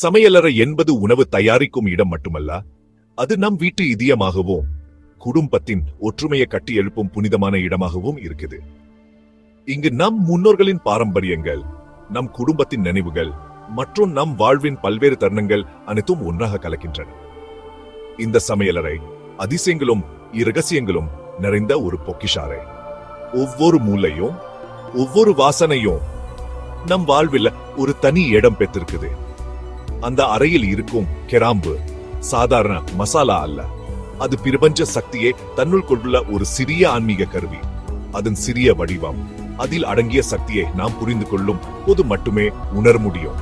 சமையலறை என்பது உணவு தயாரிக்கும் இடம் மட்டுமல்ல அது நம் வீட்டு இதயமாகவும் குடும்பத்தின் ஒற்றுமையை கட்டி எழுப்பும் புனிதமான இடமாகவும் இருக்குது. இங்கு நம் முன்னோர்களின் பாரம்பரியங்கள் நம் குடும்பத்தின் நினைவுகள் மற்றும் நம் வாழ்வின் பல்வேறு தருணங்கள் அனைத்தும் ஒன்றாக கலக்கின்றன. இந்த சமையலறை அதிசயங்களும் இரகசியங்களும் நிறைந்த ஒரு பொக்கிஷாரை ஒவ்வொரு மூலையும் ஒவ்வொரு வாசனையும் நம் வாழ்வில் ஒரு தனி இடம் பெற்றிருக்குது. அந்த அறையில் இருக்கும் கெராம்பு சாதாரண மசாலா அல்ல. அது பிரபஞ்ச சக்தியை தன்னுள் கொண்டுள்ள ஒரு சிறிய ஆன்மீக கருவி. அதன் சிறிய வடிவம் அதில் அடங்கிய சக்தியை நாம் புரிந்து கொள்ளும் போது மட்டுமே உணர முடியும்.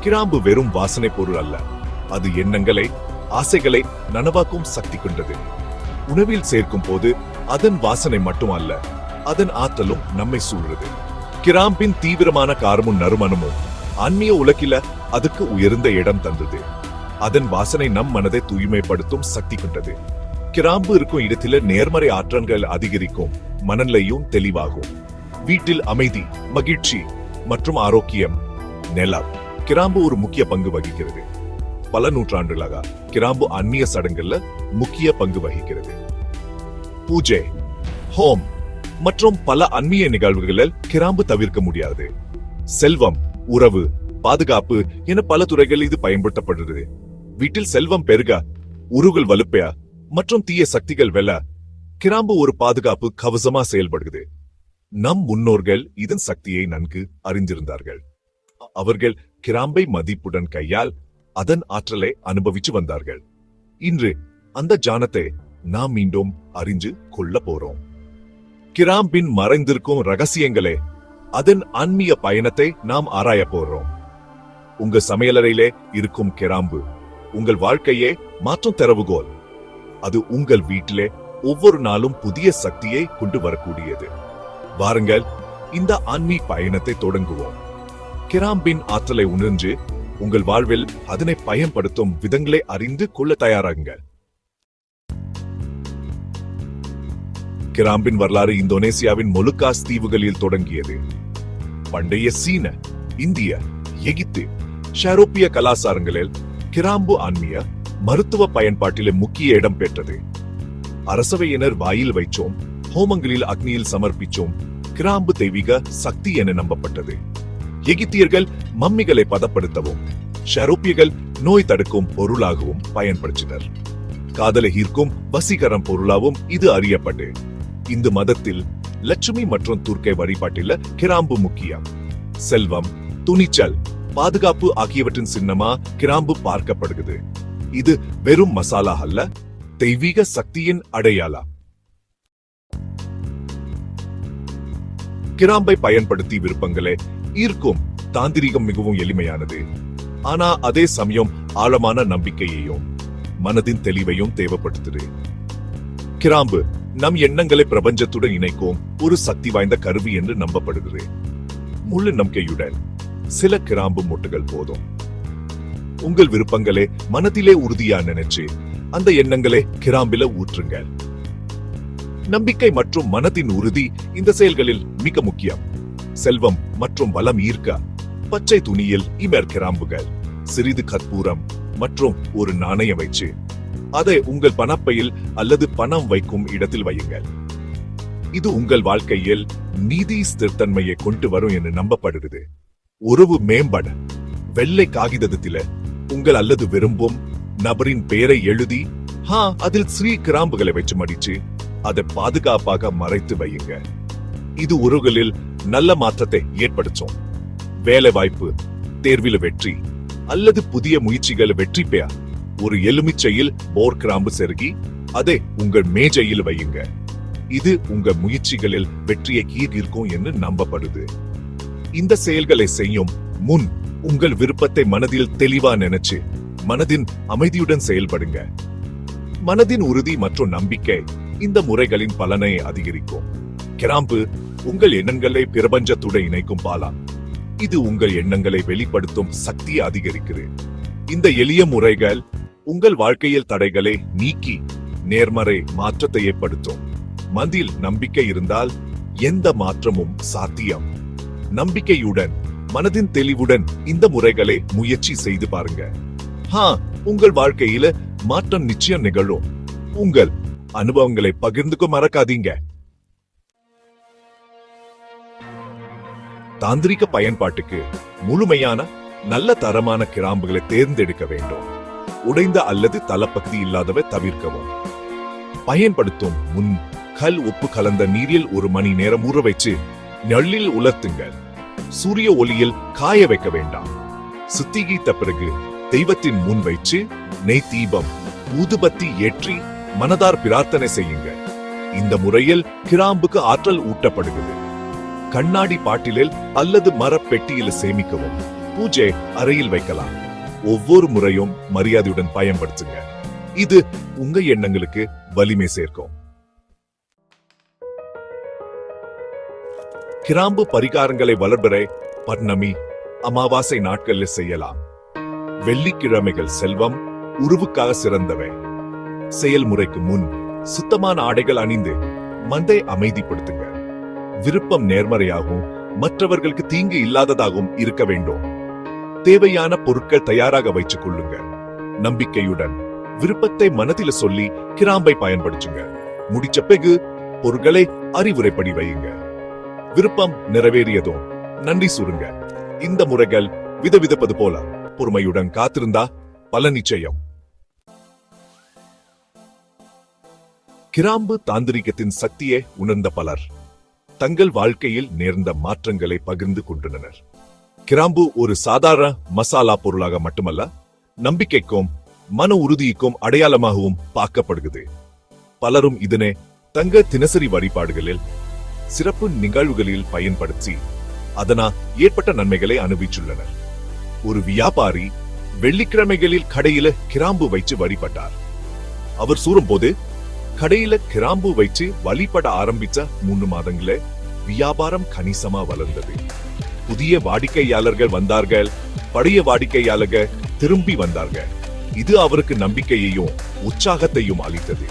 கிராம்பு வெறும் வாசனை பொருள் அல்ல. அது எண்ணங்களை ஆசைகளை நனவாக்கும் சக்தி கொண்டது. உணவில் சேர்க்கும் போது அதன் வாசனை மட்டும் அல்ல அதன் ஆற்றலும் நம்மை சூழ்றது. கிராம்பின் தீவிரமான காரமும் நறுமணமும் ஆன்மீக உலகில அதுக்கு உயர்ந்த இடம் தந்தது. அதன் வாசனை நம் மனதை தூய்மைப்படுத்தும் சக்தி கொண்டது. கிராம்பு இருக்கும் இடத்துல நேர்மறை ஆற்றல்கள் அதிகரிக்கும் மனநிலையும் தெளிவாகும். வீட்டில் அமைதி மகிழ்ச்சி மற்றும் ஆரோக்கியம் நிலம். கிராம்பு ஒரு முக்கிய பங்கு வகிக்கிறது. பல நூற்றாண்டுகளாக கிராம்பு அந்நிய சடங்குல முக்கிய பங்கு வகிக்கிறது. பூஜை ஹோம் மற்றும் பல அந்நிய நிகழ்வுகளில் கிராம்பு தவிர்க்க முடியாது. செல்வம் உறவு பாதுகாப்பு என பல துறைகள் இது பயன்படுத்தப்படுகிறது. வீட்டில் செல்வம் பெருக உருகுல் வலுப்பையா மற்றும் தீய சக்திகள் வெல்ல கிராம்பு ஒரு பாதுகாப்பு கவசமா செயல்படுகிறது. நம் முன்னோர்கள் இதன் சக்தியை நன்கு அறிந்திருந்தார்கள். அவர்கள் கிராம்பை மதிப்புடன் கையால் அதன் ஆற்றலை அனுபவிச்சு வந்தார்கள். இன்று அந்த ஜானத்தை நாம் மீண்டும் அறிஞ்சு கொள்ள போறோம். கிராம்பின் மறைந்திருக்கும் ரகசியங்களே அதன் ஆன்மீக பயணத்தை நாம் ஆராய போறோம். உங்க சமையலறையிலே இருக்கும் கிராம்பு உங்கள் வாழ்க்கையே மாற்றம் தரவுகோல். அது உங்கள் வீட்டிலே ஒவ்வொரு நாளும் புதிய சக்தியை கொண்டு வரக்கூடியது. வாருங்கள் இந்த ஆன்மீக பயணத்தை தொடங்குவோம். கிராம்பின் ஆற்றலை உணர்ந்து உங்கள் வாழ்வில் அதனை பயன்படுத்தும் விதங்களை அறிந்து கொள்ள தயாராகுங்கள். கிராம்பின் வரலாறு இந்தோனேசியாவின் மொலுக்காஸ் தீவுகளில் தொடங்கியது. பண்டைய சீன இந்திய எகிப்து ஷரோப்பிய கலாசாரங்களில் கிராம்பு ஆன்மீக மருத்துவ பயன்பாட்டிலே முக்கிய இடம் பெற்றது. அரசவையினர் வாயில் வைச்சோம் ஹோமங்களில் அக்னியில் சமர்ப்பிச்சோம் கிராம்பு தெய்வீக சக்தி என நம்பப்பட்டது. எகிப்தியர்கள் மம்மிகளை பதப்படுத்தவும் ஷரோப்பியர்கள் நோய் தடுக்கும் பொருளாகவும் பயன்படுத்தினர். காதலை ஈர்க்கும் வசீகரம் பொருளாகவும் இது அறியப்பட்டு இந்து மதத்தில் லட்சுமி மற்றும் துர்க்கை வழிபாட்டில கிராம்பு முக்கியம். செல்வம் துணிச்சல் பாதுகாப்பு ஆகியவற்றின் சின்னமா கிராம்பு பார்க்கப்படுகிறது. இது வெறும் மசாலா அல்ல தெய்வீக சக்தியின் அடையாளம். கிராம்பை பயன்படுத்தி விருப்பங்களே ஈர்க்கும் தாந்திரிகம் மிகவும் எளிமையானது. ஆனா அதே சமயம் ஆழமான நம்பிக்கையையும் மனதின் தெளிவையும் தேவைப்படுத்துது. கிராம்பு நம் எண்ணங்களை பிரபஞ்சத்துடன் இணைக்கும் ஒரு சக்தி வாய்ந்த கருவி என்று நம்பப்படுகிறது முழு நம்பிக்கையுடன் சில கிராம்பு மூட்டுகள் போதும். உங்கள் விருப்பங்களை மனதிலே உறுதியா நினைச்சு அந்த எண்ணங்களை கிராம்பில ஊற்றுங்கள். நம்பிக்கை மற்றும் மனதின் உறுதி இந்த செயல்களில் மிக முக்கியம். செல்வம் மற்றும் வளம் ஈர்க்க பச்சை துணியில் இமர் கிராம்புகள் சிறிது கற்பூரம் மற்றும் ஒரு நாணயம் வச்சு அதை உங்கள் பணப்பையில் அல்லது பணம் வைக்கும் இடத்தில் வையுங்கள். இது உங்கள் வாழ்க்கையில் நிதி ஸ்திரத்தன்மையை கொண்டு வரும் என்று நம்பப்படுகிறது. உறவு மேம்பட வெள்ளை காகிதத்தில உங்கள் அல்லது விரும்பும் நபரின் பெயரை எழுதி ஹா அதில் ஸ்ரீ கிராம்புகளை வச்சு மடிச்சு அதை பாதுகாப்பாக மறைத்து வையுங்க இது உறவுகளில் நல்ல மாற்றத்தை ஏற்படுத்தும். வேலை வாய்ப்பு தேர்வில் வெற்றி அல்லது புதிய முயற்சிகள் வெற்றி பெற ஒரு எலுமிச்சையில் போர் கிராம்பு செருகி அதை உங்கள் மேஜையில் வையுங்க. இது உங்க முயற்சிகளில் வெற்றியை கீர்க்கும் என்று நம்பப்படுது. இந்த செயல்களை செய்யும் முன் உங்கள் விருப்பத்தை மனதில் தெளிவா நினைச்சு மனதின் அமைதியுடன் செயல்படுங்க. மனதின் உறுதி மற்றும் நம்பிக்கை இந்த முறைகளின் பலனை அதிகரிக்கும். கிராம்பு உங்கள் எண்ணங்களை பிரபஞ்சத்துடன் இணைக்கும் பாலா. இது உங்கள் எண்ணங்களை வெளிப்படுத்தும் சக்தியை அதிகரிக்குது. இந்த எளிய முறைகள் உங்கள் வாழ்க்கையில் தடைகளை நீக்கி நேர்மறை மாற்றத்தை ஏற்படுத்தும். மனதில் நம்பிக்கை இருந்தால் எந்த மாற்றமும் சாத்தியம். நம்பிக்கையுடன் மனதின் தெளிவுடன் இந்த முறைகளை முயற்சி செய்து பாருங்க. ஹா உங்கள் வாழ்க்கையில மாற்றம் நிச்சயம் நிகழும். உங்கள் அனுபவங்களை பகிர்ந்துக்க மறக்காதீங்க. தாந்திரிக பயன்பாட்டுக்கு முழுமையான நல்ல தரமான கிராம்புகளை தேர்ந்தெடுக்க வேண்டும். உடைந்த அல்லது தலப்பகுதி இல்லாதவை தவிர்க்கவும். பயன்படுத்தும் முன் கல் உப்பு கலந்த நீரில் ஒரு மணி நேரம் ஊற வைத்து நெல்லில் உலர்த்துங்கள். சூரிய ஒளியில் காய வைக்க வேண்டாம். சுத்திகித்த பிறகு தெய்வத்தின் முன் வைச்சு நெய் தீபம் ஊதுபத்தி ஏற்றி மனதார் பிரார்த்தனை செய்யுங்க இந்த முறையில் கிராம்புக்கு ஆற்றல் ஊட்டப்படுகிறது. கண்ணாடி பாட்டிலில் அல்லது மரப்பெட்டியில் சேமிக்கவும். பூஜை அறையில் வைக்கலாம். ஒவ்வொரு முறையும் மரியாதையுடன் பயன்படுத்துங்க. இது உங்க எண்ணங்களுக்கு வலிமை சேர்க்கும். கிராம்பு பரிகாரங்களை வளர்பறை பர்ணமி அமாவாசை நாட்களில் செய்யலாம். வெள்ளிக்கிழமைகள் செல்வம் உருவுக்காக சிறந்தவை. செயல்முறைக்கு முன் சுத்தமான ஆடைகள் அணிந்து மந்தை அமைதிப்படுத்துங்க. விருப்பம் நேர்மறையாகவும் மற்றவர்களுக்கு தீங்கு இல்லாததாகவும் இருக்க வேண்டும். தேவையான பொருட்கள் தயாராக வைத்துக் கொள்ளுங்க. நம்பிக்கையுடன் விருப்பத்தை மனதில் சொல்லி கிராம்பை பயன்படுத்துங்க. முடிச்ச பிறகு பொருட்களை அறிவுரைப்படி வையுங்க. விருப்பம் நிறைவேறியதும் நன்றி சுருங்க இந்த முறைகள் விதவிதப்பது போல பொறுமையுடன் காத்திருந்தா பல நிச்சயம். கிராம்பு தாந்திரிகத்தின் சக்தியை உணர்ந்த பலர் தங்கள் வாழ்க்கையில் நேர்ந்த மாற்றங்களை பகிர்ந்து கொண்டனர் கிராம்பு ஒரு சாதாரண மசாலா பொருளாக மட்டுமல்ல நம்பிக்கைக்கும் மன உறுதிக்கும் அடையாளமாகவும் பார்க்கப்படுகிறது. பலரும் இதனை தங்க தினசரி வழிபாடுகளில் சிறப்பு நிகழ்வுகளில் பயன்படுத்தி அதனால் ஏற்பட்ட நன்மைகளை அனுபவிச்சுள்ளனர். ஒரு வியாபாரி வெள்ளிக்கிழமைகளில் கடையில கிராம்பு வைத்து வழிபட்டார். அவர் சூறும்போது கடையில கிராம்பு வைத்து வழிபட ஆரம்பிச்ச மூணு மாதங்களே வியாபாரம் கணிசமா வளர்ந்தது. புதிய வாடிக்கையாளர்கள் வந்தார்கள். பழைய வாடிக்கையாளர்கள் திரும்பி வந்தார்கள். இது அவருக்கு நம்பிக்கையையும் உற்சாகத்தையும் அளித்தது.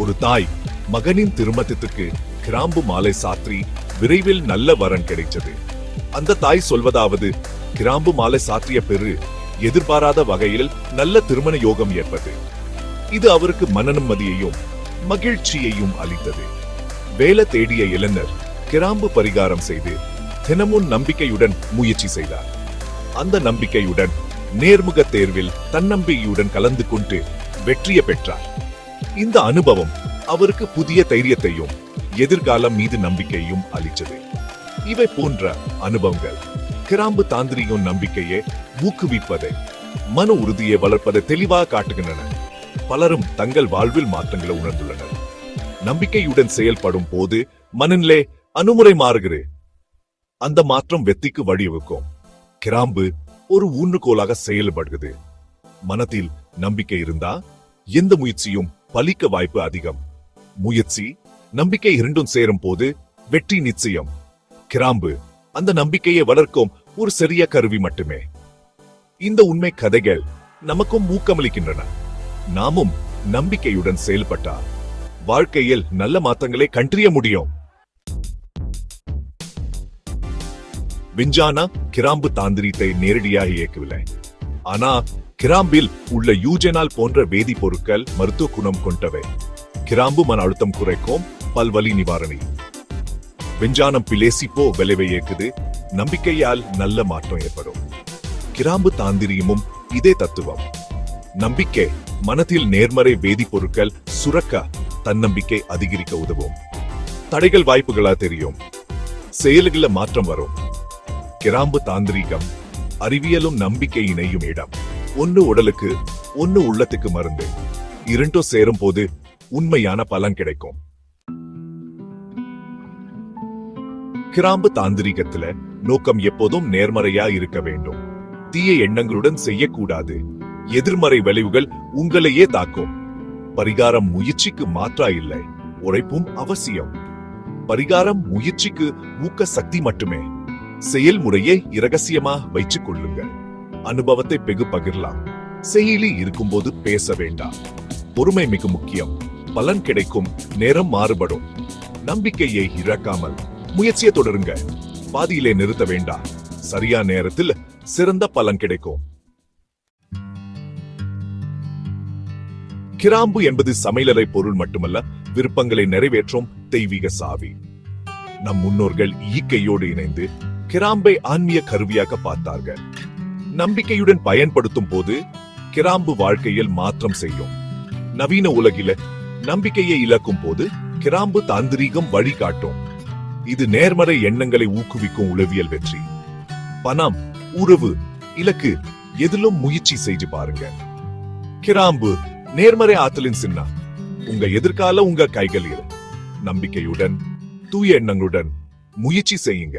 ஒரு தாய் மகனின் திருமணத்துக்கு கிராம்பு மாலை சாற்றி விரைவில் நல்ல வரன் கிடைச்சது அந்த தாய் சொல்வதாவது கிராம்பு மாலை சாற்றிய பெரு எதிர்பாராத வகையில் நல்ல திருமண யோகம் ஏற்பது இது அவருக்கு மனநிம்மதியையும் மகிழ்ச்சியையும் அளித்தது. வேலை தேடிய இளைஞர் கிராம்பு பரிகாரம் செய்து தினமும் நம்பிக்கையுடன் முயற்சி செய்தார். அந்த நம்பிக்கையுடன் நேர்முக தேர்வில் தன்னம்பிக்கையுடன் கலந்து கொண்டு வெற்றியை பெற்றார். இந்த அனுபவம் அவருக்கு புதிய தைரியத்தையும் எதிர்காலம் மீது நம்பிக்கையும் அளித்தது. இவை போன்ற அனுபவங்கள் கிராம்பு தாந்திரிகம் நம்பிக்கையை ஊக்குவிப்பதை மன உறுதியை வளர்ப்பதை தெளிவாக காட்டுகின்றன. பலரும் தங்கள் வாழ்வில் மாற்றங்களை உணர்ந்துள்ளனர். நம்பிக்கையுடன் செயல்படும் போது மனநிலை அனுமுறை மாறுகிறது. அந்த மாற்றம் வெற்றிக்கு வழிவகுக்கும் கிராம்பு ஒரு ஊன்றுகோலாக செயல்படுகிறது மனத்தில் நம்பிக்கை இருந்தா எந்த முயற்சியும் பலிக்க வாய்ப்பு அதிகம். முயற்சி நம்பிக்கை இரண்டும் சேரும் போது வெற்றி நிச்சயம். கிராம்பு அந்த நம்பிக்கையை வளர்க்கும் ஒரு சிறிய கருவி மட்டுமே. இந்த உண்மை கதைகள் நமக்கும் ஊக்கமளிக்கின்றன. நாமும் நம்பிக்கையுடன் செயல்பட்டால் வாழ்க்கையில் நல்ல மாற்றங்களை கண்டறிய முடியும். விஞ்ஞானா கிராம்பு தாந்திரித்தை நேரடியாக இயக்கவில்லை. ஆனா கிராம்பில் உள்ள யூஜெனால் போன்ற வேதிப்பொருட்கள் மருத்துவ குணம் கொண்டவை. கிராம்பு மன அழுத்தம் குறைக்கும் பல்வலி நிவாரணி. விஞ்ஞானம் பிளேசிப்போ விளைவை இயக்குது நம்பிக்கையால் நல்ல மாற்றம் ஏற்படும். கிராம்பு தாந்திரியமும் இதே தத்துவம். நம்பிக்கை மனதில் நேர்மறை வேதிப்பொருட்கள் சுரக்க தன்னம்பிக்கை அதிகரிக்க உதவும். தடைகள் வாய்ப்புகளா தெரியும். செயல்கள மாற்றம் வரும். கிராம்பு தாந்திரீகம் அறிவியலும் நம்பிக்கை இணையும் இடம். ஒன்னு உடலுக்கு ஒன்னு உள்ளத்துக்கு மருந்து. இரண்டும் சேரும் போது உண்மையான பலன் கிடைக்கும். கிராம்பு தாந்திரிகத்துல நோக்கம் எப்போதும் நேர்மறையா இருக்க வேண்டும். தீய எண்ணங்களுடன் செய்யக்கூடாது. எதிர்மறை விளைவுகள் உங்களையே தாக்கும். பரிகாரம் முயற்சிக்கு மாற்றா இல்லை. உழைப்பும் அவசியம். பரிகாரம் முயற்சிக்கு ஊக்க சக்தி மட்டுமே. செயல்முறையை இரகசியமா வைத்துக் கொள்ளுங்கள் அனுபவத்தை பெகு பகிரலாம். செயலி இருக்கும்போது பேச வேண்டாம். பொறுமை மிக முக்கியம். பலன் கிடைக்கும். நேரம் மாறுபடும். நம்பிக்கையை இழக்காமல் முயற்சியை தொடருங்க. பாதியிலே நிறுத்த வேண்டாம். சரியான நேரத்தில் சிறந்த பலன் கிடைக்கும். கிராம்பு என்பது சமையலறை பொருள் மட்டுமல்ல விருப்பங்களை நிறைவேற்றும் தெய்வீக சாவி. நம் முன்னோர்கள் ஈக்கையோடு இணைந்து கிராம்பை ஆன்மீக கருவியாக பார்த்தார்கள். நம்பிக்கையுடன் பயன்படுத்தும் போது கிராம்பு வாழ்க்கையில் மாற்றம் செய்யும். நவீன உலகில நம்பிக்கையை இழக்கும் போது கிராம்பு தாந்திரீகம் வழிகாட்டும். இது நேர்மறை எண்ணங்களை ஊக்குவிக்கும் உளவியல் வெற்றி. பணம் உறவு இலக்கு எதிலும் முயற்சி செய்து பாருங்க. கிராம்பு நேர்மறை ஆற்றலின் சின்னம். உங்க எதிர்கால உங்க கைகளில். நம்பிக்கையுடன் தூய எண்ணங்களுடன் முயற்சி செய்யுங்க.